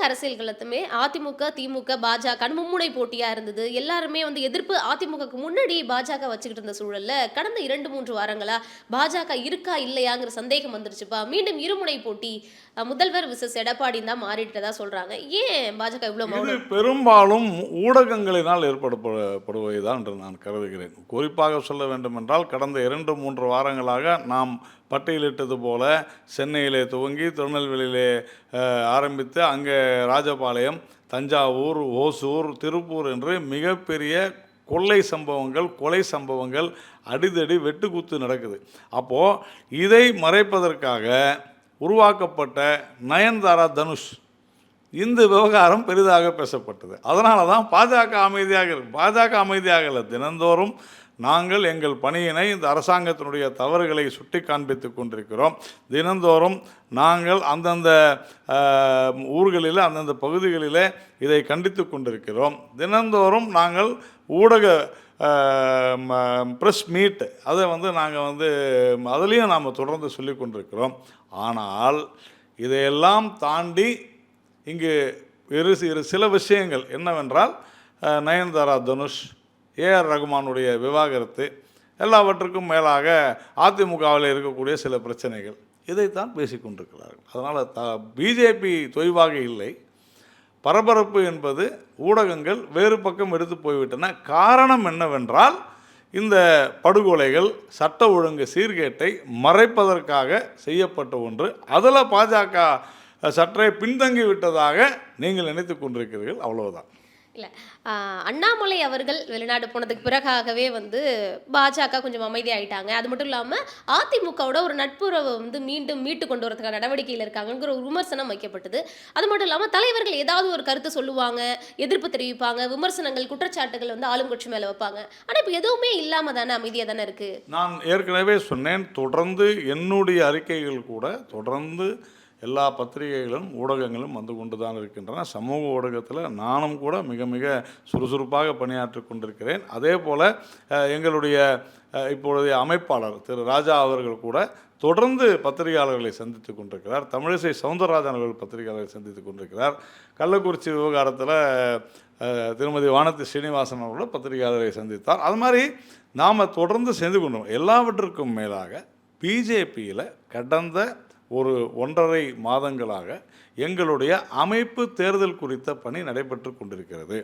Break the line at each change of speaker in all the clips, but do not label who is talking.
தமிழக அரசியல் களத்துமே அதிமுக திமுக பாஜக மும்முனை போட்டியா இருந்தது. எல்லாருமே வந்து எதிர்ப்பு அதிமுகக்கு முன்னாடி பாஜக வச்சுக்கிட்டு இருந்த சூழல்ல கடந்த இரண்டு மூன்று வாரங்களா பாஜக இருக்கா இல்லையாங்கிற சந்தேகம் வந்துருச்சுப்பா. மீண்டும் இருமுனை போட்டி முதல்வர் விசஸ் எடப்பாடி தான் மாறிட்டதா சொல்றாங்க. ஏன் பாஜக மௌனம்?
பெரும்பாலும் ஊடகங்களினால் ஏற்படப்படுவதுதான் என்று நான் கருதுகிறேன். குறிப்பாக சொல்ல வேண்டுமென்றால் கடந்த இரண்டு மூன்று வாரங்களாக நாம் பட்டியலிட்டது போல சென்னையிலே துவங்கி திருநெல்வேலியிலே ஆரம்பித்து அங்கே ராஜபாளையம் தஞ்சாவூர் ஓசூர் திருப்பூர் என்று மிகப்பெரிய கொள்ளை சம்பவங்கள் கொலை சம்பவங்கள் அடிதடி வெட்டுக்குத்து நடக்குது. அப்போது இதை மறைப்பதற்காக உருவாக்கப்பட்ட நயன்தாரா தனுஷ் இந்த விவகாரம் பெரிதாக பேசப்பட்டது. அதனால தான் பாஜக அமைதியாக இருக்கு. பாஜக அமைதியாக இல்லை. தினந்தோறும் நாங்கள் எங்கள் பணியினை இந்த அரசாங்கத்தினுடைய தவறுகளை சுட்டி காண்பித்து கொண்டிருக்கிறோம். தினந்தோறும் நாங்கள் அந்தந்த ஊர்களில் அந்தந்த பகுதிகளில் இதை கண்டித்து கொண்டிருக்கிறோம். தினந்தோறும் நாங்கள் ஊடக ப்ரெஸ் மீட் அதை வந்து நாங்கள் வந்து அதுலேயும் நாம் தொடர்ந்து சொல்லி கொண்டிருக்கிறோம். ஆனால் இதையெல்லாம் தாண்டி இங்கு இரு இரு சில விஷயங்கள் என்னவென்றால் நயன்தாரா தனுஷ் ஏஆர் ரகுமானுடைய விவாகரத்து எல்லாவற்றுக்கும் மேலாக அதிமுகவில் இருக்கக்கூடிய சில பிரச்சனைகள். இதைத்தான் பேசிக்கொண்டிருக்கிறார்கள் அதனால் த பிஜேபி தொய்வாக இல்லை. பரபரப்பு என்பது ஊடகங்கள் வேறு பக்கம் எடுத்து போய்விட்டன. காரணம் என்னவென்றால் இந்த படுகொலைகள் சட்ட ஒழுங்கு சீர்கேட்டை மறைப்பதற்காக செய்யப்பட்ட ஒன்று. அதில் பாஜக சற்றே பின்தங்கி விட்டதாக நீங்கள் நினைத்து கொண்டிருக்கிறீர்கள். அவ்வளவுதான்.
இல்லை. அண்ணாமலை அவர்கள் வெளிநாடு போனதுக்கு பிறகாகவே வந்து பாஜக கொஞ்சம் அமைதியாயிட்டாங்க. அது மட்டும் இல்லாமல் அதிமுகவோட ஒரு நட்புறவை வந்து மீண்டும் மீட்டு கொண்டு வரதுக்கான நடவடிக்கையில் இருக்காங்கங்கிற ஒரு விமர்சனம் வைக்கப்பட்டது. அது மட்டும் இல்லாமல் தலைவர்கள் ஏதாவது ஒரு கருத்து சொல்லுவாங்க எதிர்ப்பு தெரிவிப்பாங்க விமர்சனங்கள் குற்றச்சாட்டுகள் வந்து ஆளும் கட்சி மேலே வைப்பாங்க. ஆனால் இப்போ எதுவுமே இல்லாமல் தானே அமைதியாக தானே இருக்குது
நான் ஏற்கனவே சொன்னேன் தொடர்ந்து என்னுடைய அறிக்கைகள் கூட தொடர்ந்து எல்லா பத்திரிகைகளும் ஊடகங்களும் வந்து கொண்டு தான் இருக்கின்றன. சமூக ஊடகத்தில் நானும் கூட மிக மிக சுறுசுறுப்பாக பணியாற்றி கொண்டிருக்கிறேன். அதே போல் எங்களுடைய இப்பொழுதைய அமைப்பாளர் திரு ராஜா அவர்கள் கூட தொடர்ந்து பத்திரிகையாளர்களை சந்தித்து கொண்டிருக்கிறார். தமிழிசை சவுந்தரராஜன் அவர்கள் பத்திரிகையாளர்களை சந்தித்து கொண்டிருக்கிறார். கள்ளக்குறிச்சி விவகாரத்தில் திருமதி வானதி ஸ்ரீனிவாசன் அவர்கள் பத்திரிகையாளரை சந்தித்தார். அது மாதிரி நாம் தொடர்ந்து சேர்ந்து கொண்டோம். எல்லாவற்றிற்கும் மேலாக பிஜேபியில் கடந்த ஒரு ஒன்றரை மாதங்களாக எங்களுடைய அமைப்பு தேர்தல் குறித்த பணி நடைபெற்று கொண்டிருக்கிறது.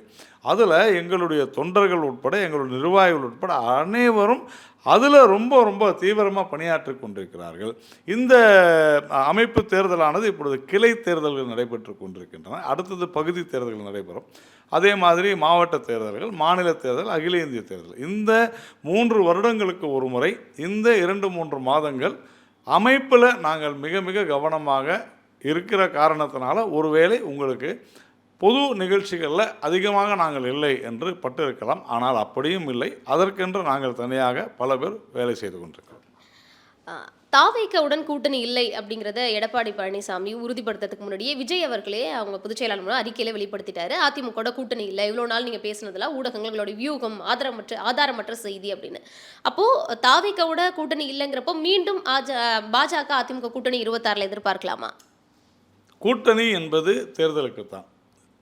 அதில் எங்களுடைய தொண்டர்கள் உட்பட எங்களுடைய நிர்வாகிகள் உட்பட அனைவரும் அதில் ரொம்ப ரொம்ப தீவிரமாக பணியாற்றி கொண்டிருக்கிறார்கள். இந்த அமைப்பு தேர்தலானது இப்பொழுது கிளை தேர்தல்கள் நடைபெற்று கொண்டிருக்கின்றன. அடுத்தது பகுதி தேர்தல்கள் நடைபெறும். அதே மாதிரி மாவட்ட தேர்தல்கள் மாநில தேர்தல் அகில இந்திய தேர்தல். இந்த மூன்று வருடங்களுக்கு ஒரு முறை இந்த இரண்டு மூன்று மாதங்கள் அமைப்பில் நாங்கள் மிக மிக கவனமாக இருக்கிற காரணத்தினால ஒருவேளை உங்களுக்கு பொது நிகழ்ச்சிகளில் அதிகமாக நாங்கள் இல்லை என்று பட்டிருக்கலாம். ஆனால் அப்படியும் இல்லை. அதற்கென்று நாங்கள் தனியாக பல பேர் வேலை செய்து கொண்டிருக்கிறோம்.
தாவேக்கவுடன் கூட்டணி இல்லை அப்படிங்கிறத எடப்பாடி பழனிசாமி உறுதிப்படுத்துறதுக்கு முன்னாடியே விஜய் அவர்களே அவங்க பொதுச் செயலாளர் மூலம் அறிக்கையில வெளிப்படுத்திட்டாரு. அதிமுக கூட்டணி இல்லை. இவ்வளோ நாள் நீங்கள் பேசுனதுல ஊடகங்களோட வியூகம் ஆதாரமற்ற ஆதாரமற்ற செய்தி அப்படின்னு. அப்போது தாவேக்கவோட கூட்டணி இல்லைங்கிறப்போ மீண்டும் பாஜக அதிமுக கூட்டணி இருபத்தாறுல எதிர்பார்க்கலாமா?
கூட்டணி என்பது தேர்தலுக்கு தான்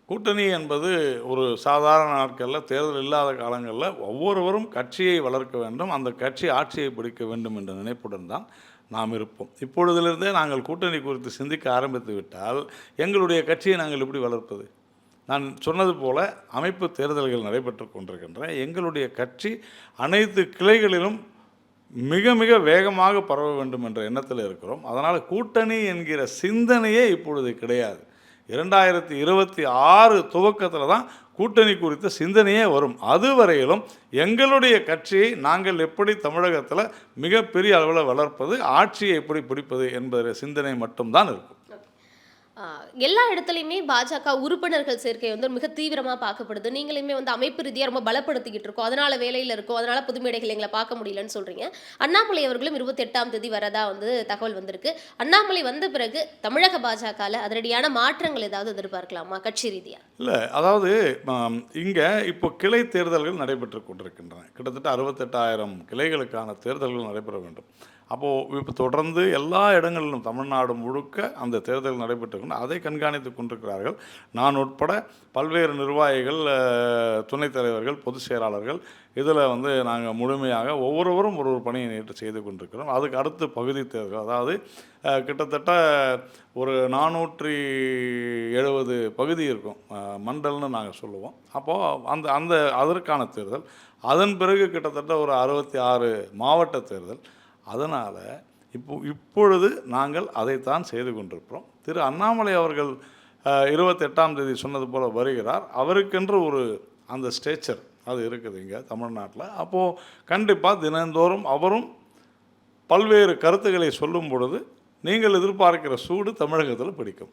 கூட்டணி என்பது ஒரு சாதாரண நாட்களில் தேர்தல் இல்லாத காலங்களில் ஒவ்வொருவரும் கட்சியை வளர்க்க வேண்டும் அந்த கட்சி ஆட்சியை பிடிக்க வேண்டும் என்ற நினைப்புடன் தான் நாம் இருப்போம். இப்பொழுதிலிருந்தே நாங்கள் கூட்டணி குறித்து சிந்திக்க ஆரம்பித்து விட்டால் எங்களுடைய கட்சியை நாங்கள் எப்படி வளர்ப்பது? நான் சொன்னது போல அமைப்பு தேர்தல்கள் நடைபெற்று கொண்டிருக்கின்றன. எங்களுடைய கட்சி அனைத்து கிளைகளிலும் மிக மிக வேகமாக பரவ வேண்டும் என்ற எண்ணத்தில் இருக்கிறோம். அதனால் கூட்டணி என்கிற சிந்தனையே இப்பொழுது கிடையாது. இரண்டாயிரத்தி இருபத்தி ஆறு துவக்கத்தில் தான் கூட்டணி குறித்த சிந்தனையே வரும். அதுவரையிலும் எங்களுடைய கட்சியை நாங்கள் எப்படி தமிழகத்தில் மிகப்பெரிய அளவில் வளர்ப்பது ஆட்சியை எப்படி பிடிப்பது என்பது சிந்தனை மட்டும்தான் இருக்கும்.
எல்லா இடத்துலையுமே பாஜக உறுப்பினர்கள் சேர்க்கை வந்து மிக தீவிரமாக பார்க்கப்படுது. நீங்களுமே வந்து அமைப்பு ரீதியாக ரொம்ப பலப்படுத்திக்கிட்டு இருக்கோம். அதனால வேலையில இருக்கோம். அதனால புது மேடைகள் எங்களை பார்க்க முடியலன்னு சொல்றீங்க. அண்ணாமலை அவர்களும் இருபத்தி எட்டாம் தேதி வரதா வந்து தகவல் வந்திருக்கு. அண்ணாமலை வந்த பிறகு தமிழக பாஜகவில் அதிரடியான மாற்றங்கள் ஏதாவது எதிர்பார்க்கலாமா? கட்சி ரீதியா?
இல்லை அதாவது இங்கே இப்போ கிளை தேர்தல்கள் நடைபெற்று கொண்டிருக்கின்றன. கிட்டத்தட்ட அறுபத்தெட்டாயிரம் கிளைகளுக்கான தேர்தல்கள் நடைபெற வேண்டும். அப்போது இப்போ தொடர்ந்து எல்லா இடங்களிலும் தமிழ்நாடு முழுக்க அந்த தேர்தல் நடைபெற்று கொண்டு அதை கண்காணித்து கொண்டிருக்கிறார்கள். நான் உட்பட பல்வேறு நிர்வாகிகள் துணைத் தலைவர்கள் பொதுச் செயலாளர்கள் இதில் வந்து நாங்கள் முழுமையாக ஒவ்வொருவரும் ஒரு ஒரு பணியை நேற்று செய்து கொண்டிருக்கிறோம். அதுக்கு அடுத்து பகுதி தேர்தல் அதாவது கிட்டத்தட்ட ஒரு நானூற்றி எழுபது பகுதி இருக்கும் மண்டல்னு நாங்கள் சொல்லுவோம். அப்போது அந்த அந்த அதற்கான தேர்தல் அதன் பிறகு கிட்டத்தட்ட ஒரு அறுபத்தி ஆறு மாவட்ட தேர்தல் அதனால் இப்போ இப்பொழுது நாங்கள் அதைத்தான் செய்து கொண்டிருக்கிறோம். திரு அண்ணாமலை அவர்கள் இருபத்தெட்டாம் தேதி சொன்னது போல் வருகிறார். அவருக்கென்று ஒரு அந்த ஸ்டேச்சர் அது இருக்குது இங்கே தமிழ்நாட்டில். அப்போது கண்டிப்பாக தினந்தோறும் அவரும் பல்வேறு கருத்துக்களை சொல்லும் பொழுது நீங்கள் எதிர்பார்க்கிற சூடு தமிழகத்தில் பிடிக்கும்.